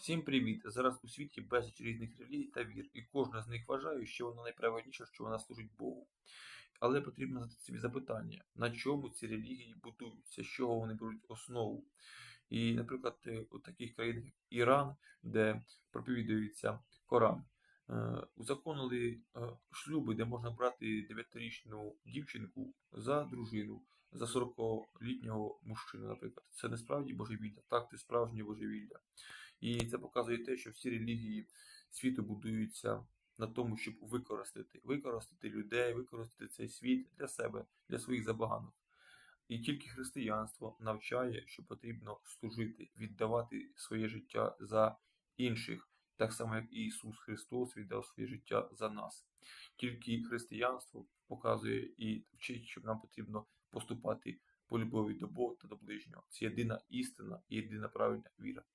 Всім привіт! Зараз у світі безліч різних релігій та вір, і кожна з них вважає, що вона найправильніша, що вона служить Богу. Але потрібно задати собі запитання, на чому ці релігії будуються, з чого вони беруть основу. І, наприклад, е, у таких країнах, як Іран, де проповідується Коран, узаконили е, шлюби, де можна брати 9-річну дівчинку за дружину, за 40-літнього мужчину, наприклад. Це не справді божевілля, так, це справжнє божевілля. І це показує те, що всі релігії світу будуються на тому, щоб використати, використати людей, використати цей світ для себе, для своїх забаганок. І тільки християнство навчає, що потрібно служити, віддавати своє життя за інших, так само як і Ісус Христос віддав своє життя за нас. Тільки християнство показує і вчить, що нам потрібно поступати по любові до Бога та до ближнього. Це єдина істина і єдина правильна віра.